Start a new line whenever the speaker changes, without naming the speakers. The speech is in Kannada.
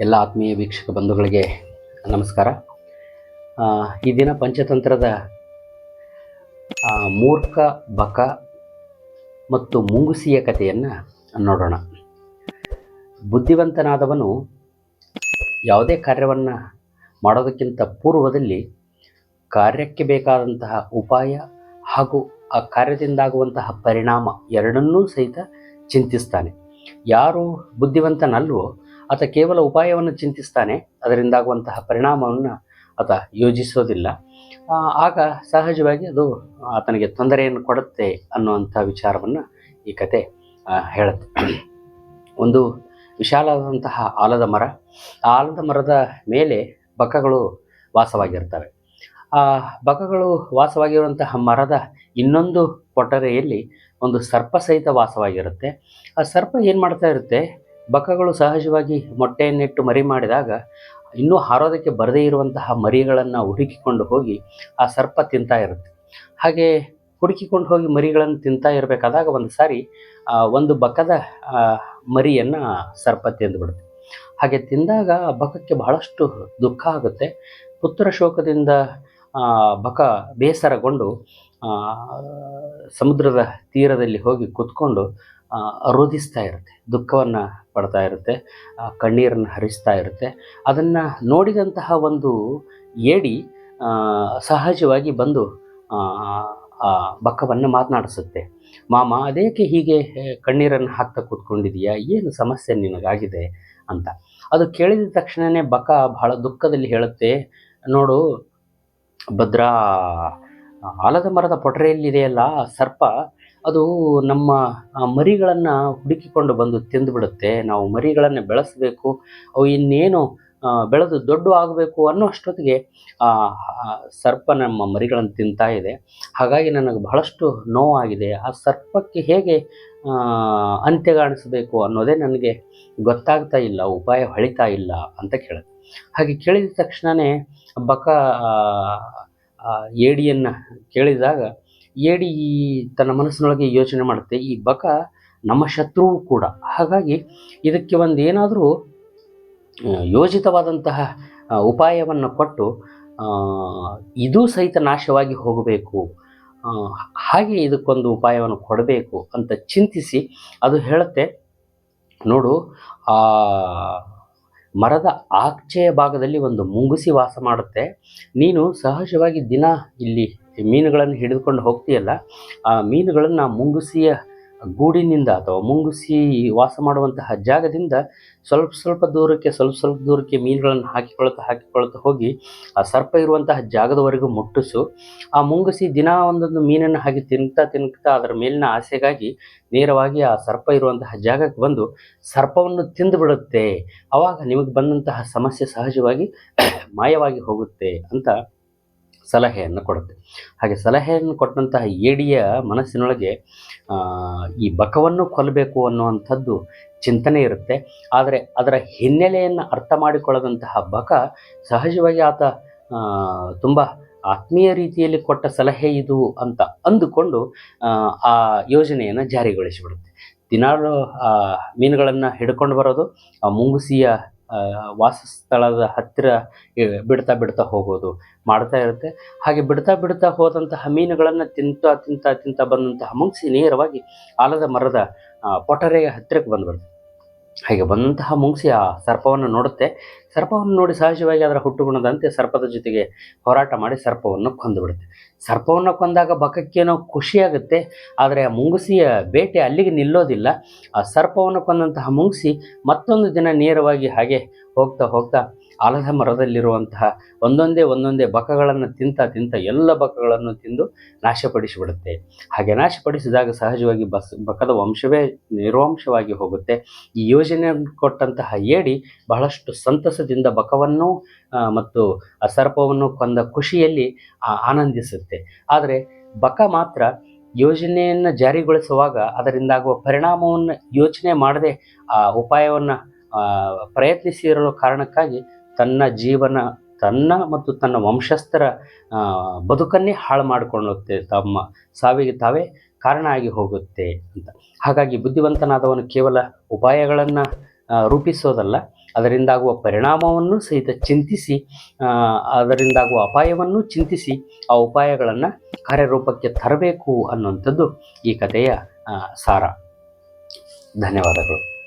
ಎಲ್ಲ ಆತ್ಮೀಯ ವೀಕ್ಷಕ ಬಂಧುಗಳಿಗೆ ನಮಸ್ಕಾರ. ಈ ದಿನ ಪಂಚತಂತ್ರದ ಮೂರ್ಖ, ಬಕ ಮತ್ತು ಮುಂಗುಸಿಯ ಕಥೆಯನ್ನು ನೋಡೋಣ. ಬುದ್ಧಿವಂತನಾದವನು ಯಾವುದೇ ಕಾರ್ಯವನ್ನು ಮಾಡೋದಕ್ಕಿಂತ ಪೂರ್ವದಲ್ಲಿ ಕಾರ್ಯಕ್ಕೆ ಬೇಕಾದಂತಹ ಉಪಾಯ ಹಾಗೂ ಆ ಕಾರ್ಯದಿಂದಾಗುವಂತಹ ಪರಿಣಾಮ ಎರಡನ್ನೂ ಸಹಿತ ಚಿಂತಿಸ್ತಾನೆ. ಯಾರು ಬುದ್ಧಿವಂತನಲ್ವೋ ಆತ ಕೇವಲ ಉಪಾಯವನ್ನು ಚಿಂತಿಸ್ತಾನೆ, ಅದರಿಂದಾಗುವಂತಹ ಪರಿಣಾಮವನ್ನು ಆತ ಯೋಜಿಸೋದಿಲ್ಲ. ಆಗ ಸಹಜವಾಗಿ ಅದು ಆತನಿಗೆ ತೊಂದರೆಯನ್ನು ಕೊಡುತ್ತೆ ಅನ್ನುವಂಥ ವಿಚಾರವನ್ನು ಈ ಕತೆ ಹೇಳುತ್ತೆ. ಒಂದು ವಿಶಾಲವಾದಂತಹ ಆಲದ ಮರ ಆಲದ ಮರದ ಮೇಲೆ ಬಕಗಳು ವಾಸವಾಗಿರ್ತವೆ. ಆ ಬಕಗಳು ವಾಸವಾಗಿರುವಂತಹ ಮರದ ಇನ್ನೊಂದು ಕೊಠರೆಯಲ್ಲಿ ಒಂದು ಸರ್ಪ ಸಹಿತ ವಾಸವಾಗಿರುತ್ತೆ. ಆ ಸರ್ಪ ಏನು ಮಾಡ್ತಾ ಇರುತ್ತೆ? ಬಕಗಳು ಸಹಜವಾಗಿ ಮೊಟ್ಟೆಯನ್ನಿಟ್ಟು ಮರಿ ಮಾಡಿದಾಗ ಇನ್ನೂ ಹಾರೋದಕ್ಕೆ ಬರದೇ ಇರುವಂತಹ ಮರಿಗಳನ್ನು ಹುಡುಕಿಕೊಂಡು ಹೋಗಿ ಆ ಸರ್ಪ ತಿಂತಾ ಇರುತ್ತೆ. ಹಾಗೆ ಹುಡುಕಿಕೊಂಡು ಹೋಗಿ ಮರಿಗಳನ್ನು ತಿಂತಾ ಇರಬೇಕಾದಾಗ ಒಂದು ಸಾರಿ ಒಂದು ಬಕದ ಮರಿಯನ್ನು ಸರ್ಪ ತಿಂದುಬಿಡುತ್ತೆ ಹಾಗೆ ತಿಂದಾಗ ಆ ಬಕಕ್ಕೆ ಬಹಳಷ್ಟು ದುಃಖ ಆಗುತ್ತೆ. ಪುತ್ರ ಶೋಕದಿಂದ ಬಕ ಬೇಸರಗೊಂಡು ಸಮುದ್ರದ ತೀರದಲ್ಲಿ ಹೋಗಿ ಕೂತ್ಕೊಂಡು ರೋಧಿಸ್ತಾ ಇರುತ್ತೆ ದುಃಖವನ್ನು ಪಡ್ತಾ ಇರುತ್ತೆ ಕಣ್ಣೀರನ್ನು ಹರಿಸ್ತಾ ಇರುತ್ತೆ. ಅದನ್ನು ನೋಡಿದಂತಹ ಒಂದು ಏಡಿ ಸಹಜವಾಗಿ ಬಂದು ಆ, ಬಕ್ಕವನ್ನು ಮಾತನಾಡಿಸುತ್ತೆ. ಮಾಮ ಅದೇಕೆ ಹೀಗೆ ಕಣ್ಣೀರನ್ನು ಹಾಕ್ತಾ ಕೂತ್ಕೊಂಡಿದೀಯಾ? ಏನು ಸಮಸ್ಯೆ ನಿನಗಾಗಿದೆ? ಅಂತ. ಅದು ಕೇಳಿದ ತಕ್ಷಣವೇ ಬಕ ಬಹಳ ದುಃಖದಲ್ಲಿ ಹೇಳುತ್ತೆ ನೋಡು ಭದ್ರಾ ಆಲದ ಮರದ ಪೊಟರೆಯಲ್ಲಿದೆಯಲ್ಲ ಸರ್ಪ ಅದು ನಮ್ಮ ಮರಿಗಳನ್ನು ಹುಡುಕಿಕೊಂಡು ಬಂದು ತಿಂದುಬಿಡುತ್ತೆ ನಾವು ಮರಿಗಳನ್ನು ಬೆಳೆಸಬೇಕು. ಅವು ಇನ್ನೇನು ಬೆಳೆದು ದೊಡ್ಡ ಆಗಬೇಕು ಅನ್ನೋ ಅಷ್ಟೊತ್ತಿಗೆ ಸರ್ಪ ನಮ್ಮ ಮರಿಗಳನ್ನು ತಿಂತಾ ಇದೆ. ಹಾಗಾಗಿ ನನಗೆ ಬಹಳಷ್ಟು ನೋವಾಗಿದೆ. ಆ ಸರ್ಪಕ್ಕೆ ಹೇಗೆ ಅಂತ್ಯಗಾಣಿಸಬೇಕು ಅನ್ನೋದೇ ನನಗೆ ಗೊತ್ತಾಗ್ತಾ ಇಲ್ಲ, ಉಪಾಯ ಹೊಳಿತಾ ಇಲ್ಲ ಅಂತ ಕೇಳಿದೆ ಹಾಗೆ ಕೇಳಿದ ತಕ್ಷಣವೇ ಬಕ ಏಡಿಯನ್ನು ಕೇಳಿದಾಗ ಏಡಿ ಈ ತನ್ನ ಮನಸ್ಸಿನೊಳಗೆ ಯೋಚನೆ ಮಾಡುತ್ತೆ, ಈ ಬಕ ನಮ್ಮ ಶತ್ರು ಕೂಡ. ಹಾಗಾಗಿ ಇದಕ್ಕೆ ಒಂದು ಏನಾದರೂ ಯೋಜಿತವಾದಂತಹ ಉಪಾಯವನ್ನು ಕೊಟ್ಟು ಇದು ಸಹಿತ ನಾಶವಾಗಿ ಹೋಗಬೇಕು ಹಾಗೆ ಇದಕ್ಕೊಂದು ಉಪಾಯವನ್ನು ಕೊಡಬೇಕು ಅಂತ ಚಿಂತಿಸಿ ಅದು ಹೇಳುತ್ತೆ. ನೋಡು, ಆ, ಮರದ ಆಚೆಯ ಭಾಗದಲ್ಲಿ ಒಂದು ಮುಂಗುಸಿ ವಾಸ ಮಾಡುತ್ತೆ. ನೀನು ಸಹಜವಾಗಿ ದಿನ ಇಲ್ಲಿ ಮೀನುಗಳನ್ನು ಹಿಡಿದುಕೊಂಡು ಹೋಗ್ತೀಯಲ್ಲ, ಆ ಮೀನುಗಳನ್ನು ಮುಂಗುಸಿಯ ಗೂಡಿನಿಂದ ಅಥವಾ ಮುಂಗುಸಿ ವಾಸ ಮಾಡುವಂತಹ ಜಾಗದಿಂದ ಸ್ವಲ್ಪ ಸ್ವಲ್ಪ ದೂರಕ್ಕೆ, ಸ್ವಲ್ಪ ಸ್ವಲ್ಪ ದೂರಕ್ಕೆ ಮೀನುಗಳನ್ನು ಹಾಕಿಕೊಳ್ತಾ ಹಾಕಿಕೊಳ್ತಾ ಹೋಗಿ ಆ ಸರ್ಪ ಇರುವಂತಹ ಜಾಗದವರೆಗೂ ಮುಟ್ಟಿಸು. ಆ ಮುಂಗುಸಿ ದಿನ ಒಂದೊಂದು ಮೀನನ್ನು ಹಾಗೆ ತಿನ್ನುತ್ತಾ ತಿನ್ನುತ್ತಾ ಅದರ ಮೇಲಿನ ಆಸೆಗಾಗಿ ನೇರವಾಗಿ ಆ ಸರ್ಪ ಇರುವಂತಹ ಜಾಗಕ್ಕೆ ಬಂದು ಸರ್ಪವನ್ನು ತಿಂದು ಬಿಡುತ್ತೆ. ಆವಾಗ ನಿಮಗೆ ಬಂದಂತಹ ಸಮಸ್ಯೆ ಸಹಜವಾಗಿ ಮಾಯವಾಗಿ ಹೋಗುತ್ತೆ ಅಂತ ಸಲಹೆಯನ್ನು ಕೊಡುತ್ತೆ. ಹಾಗೆ ಸಲಹೆಯನ್ನು ಕೊಟ್ಟಂತಹ ಏಡಿಯ ಮನಸ್ಸಿನೊಳಗೆ ಈ ಬಕವನ್ನು ಕೊಲ್ಲಬೇಕು ಅನ್ನುವಂಥದ್ದು ಚಿಂತನೆ ಇರುತ್ತೆ. ಆದರೆ ಅದರ ಹಿನ್ನೆಲೆಯನ್ನು ಅರ್ಥ ಮಾಡಿಕೊಳ್ಳದಂತಹ ಬಕ ಸಹಜವಾಗಿ ಆತ ತುಂಬ ಆತ್ಮೀಯ ರೀತಿಯಲ್ಲಿ ಕೊಟ್ಟ ಸಲಹೆ ಇದು ಅಂತ ಅಂದುಕೊಂಡು ಆ, ಯೋಜನೆಯನ್ನು ಜಾರಿಗೊಳಿಸಿಬಿಡುತ್ತೆ. ದಿನಾಲು ಆ ಮೀನುಗಳನ್ನು ಹಿಡ್ಕೊಂಡು ಬರೋದು ಆ ಮುಂಗುಸಿಯ ವಾಸಸ್ಥಳದ ಹತ್ತಿರ ಬಿಡ್ತಾ ಬಿಡ್ತಾ ಹೋಗೋದು ಮಾಡ್ತಾ ಇರುತ್ತೆ. ಹಾಗೆ ಬಿಡ್ತಾ ಬಿಡ್ತಾ ಹೋದಂತಹ ಮೀನುಗಳನ್ನು ತಿಂತಾ ತಿಂತಾ ತಿಂತಾ ಬಂದಂತಹ ಮುಂಗ್ಸಿ ನೇರವಾಗಿ ಆಲದ ಮರದ ಪೊಟರೆಯ ಹತ್ತಿರಕ್ಕೆ ಬಂದ್ಬಿಡುತ್ತೆ. ಹಾಗೆ ಬಂದಂತಹ ಮುಂಗ್ಸಿ ಆ ಸರ್ಪವನ್ನು ನೋಡುತ್ತೆ. ಸರ್ಪವನ್ನು ನೋಡಿ ಸಹಜವಾಗಿ ಅದರ ಹುಟ್ಟುಗುಣದಂತೆ ಸರ್ಪದ ಜೊತೆಗೆ ಹೋರಾಟ ಮಾಡಿ ಸರ್ಪವನ್ನು ಕೊಂದುಬಿಡುತ್ತೆ. ಸರ್ಪವನ್ನು ಕೊಂದಾಗ ಬಕಕ್ಕೇನೋ ಖುಷಿಯಾಗುತ್ತೆ, ಆದರೆ ಆ ಮುಂಗುಸಿಯ ಬೇಟೆ ಅಲ್ಲಿಗೆ ನಿಲ್ಲೋದಿಲ್ಲ. ಆ ಸರ್ಪವನ್ನು ಕೊಂದಂತಹ ಮುಂಗುಸಿ ಮತ್ತೊಂದು ದಿನ ನೇರವಾಗಿ ಹಾಗೆ ಹೋಗ್ತಾ ಹೋಗ್ತಾ ಆಲದ ಮರದಲ್ಲಿರುವಂತಹ ಒಂದೊಂದೇ ಒಂದೊಂದೇ ಬಕಗಳನ್ನು ತಿಂತ ತಿಂತ ಎಲ್ಲ ಬಕಗಳನ್ನು ತಿಂದು ನಾಶಪಡಿಸಿಬಿಡುತ್ತೆ. ಹಾಗೆ ನಾಶಪಡಿಸಿದಾಗ ಸಹಜವಾಗಿ ಬಸ್ ಬಕದ ವಂಶವೇ ನಿರ್ವಂಶವಾಗಿ ಹೋಗುತ್ತೆ. ಈ ಯೋಜನೆ ಕೊಟ್ಟಂತಹ ಏಡಿ ಬಹಳಷ್ಟು ಸಂತಸದಿಂದ ಬಕವನ್ನು ಮತ್ತು ಸರ್ಪವನ್ನು ಕೊಂದ ಖುಷಿಯಲ್ಲಿ ಆನಂದಿಸುತ್ತೆ. ಆದರೆ ಬಕ ಮಾತ್ರ ಯೋಜನೆಯನ್ನು ಜಾರಿಗೊಳಿಸುವಾಗ ಅದರಿಂದಾಗುವ ಪರಿಣಾಮವನ್ನು ಯೋಚನೆ ಮಾಡದೆ, ಆ, ಉಪಾಯವನ್ನು ಪ್ರಯತ್ನಿಸಿರೋ ಕಾರಣಕ್ಕಾಗಿ ತನ್ನ ಜೀವನ, ತನ್ನ ಮತ್ತು ತನ್ನ ವಂಶಸ್ಥರ ಬದುಕನ್ನೇ ಹಾಳು ಮಾಡಿಕೊಳ್ಳುತ್ತೆ. ತಮ್ಮ ಸಾವಿಗೆ ತಾವೇ ಕಾರಣ ಆಗಿ ಹೋಗುತ್ತೆ ಅಂತ. ಹಾಗಾಗಿ ಬುದ್ಧಿವಂತನಾದವನು ಕೇವಲ ಉಪಾಯಗಳನ್ನು ರೂಪಿಸೋದಲ್ಲ ಅದರಿಂದಾಗುವ ಪರಿಣಾಮವನ್ನು ಸಹಿತ ಚಿಂತಿಸಿ ಅದರಿಂದಾಗುವ ಅಪಾಯವನ್ನು ಚಿಂತಿಸಿ ಆ ಉಪಾಯಗಳನ್ನು ಕಾರ್ಯರೂಪಕ್ಕೆ ತರಬೇಕು ಅನ್ನುವಂಥದ್ದು ಈ ಕಥೆಯ ಸಾರ. ಧನ್ಯವಾದಗಳು.